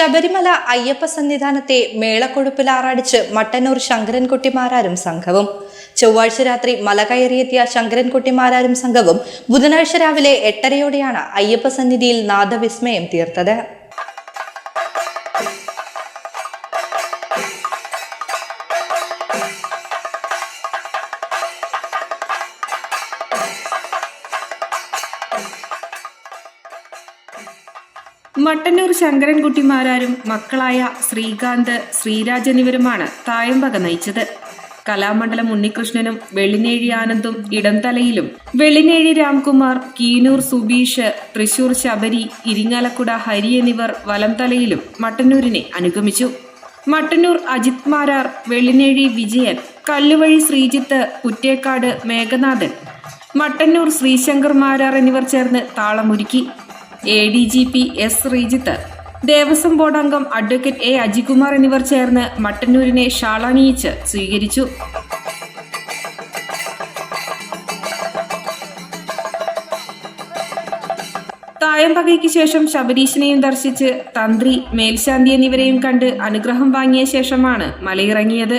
ശബരിമല അയ്യപ്പ സന്നിധാനത്തെ മേളക്കൊടുപ്പിൽ ആറാടിച്ച് മട്ടന്നൂർ ശങ്കരൻകുട്ടിമാരാരും സംഘവും. ചൊവ്വാഴ്ച രാത്രി മല കയറിയെത്തിയ ശങ്കരൻകുട്ടിമാരാരും സംഘവും ബുധനാഴ്ച രാവിലെ എട്ടരയോടെയാണ് അയ്യപ്പ സന്നിധിയിൽ നാദവിസ്മയം തീർത്തത്. മട്ടന്നൂർ ശങ്കരൻകുട്ടിമാരാരും മക്കളായ ശ്രീകാന്ത് ശ്രീരാജ് എന്നിവരുമാണ് തായമ്പക നയിച്ചത്. കലാമണ്ഡലം ഉണ്ണികൃഷ്ണനും വെള്ളിനേഴി ആനന്ദും ഇടംതലയിലും വെള്ളിനേഴി രാംകുമാർ കീനൂർ സുബീഷ് തൃശൂർ ശബരി ഇരിങ്ങാലക്കുട ഹരി എന്നിവർ വലംതലയിലും മട്ടന്നൂരിനെ അനുഗമിച്ചു. മട്ടന്നൂർ അജിത് മാരാർ വെള്ളിനേഴി വിജയൻ കല്ലുവഴി ശ്രീജിത്ത് കുറ്റേക്കാട് മേഘനാഥൻ മട്ടന്നൂർ ശ്രീശങ്കർ മാരാർ എന്നിവർ ചേർന്ന് താളമൊരുക്കി A D G P S Sreejith. Devaswom board അംഗം അഡ്വക്കേറ്റ് എ അജികുമാർ എന്നിവർ ചേർന്ന് മട്ടന്നൂരിനെ ഷാളണിയിച്ച് സ്വീകരിച്ചു. തായമ്പകയ്ക്ക് ശേഷം ശബരീശനെയും ദർശിച്ച് തന്ത്രി മേൽശാന്തി എന്നിവരെയും കണ്ട് അനുഗ്രഹം വാങ്ങിയ ശേഷമാണ് മലയിറങ്ങിയത്.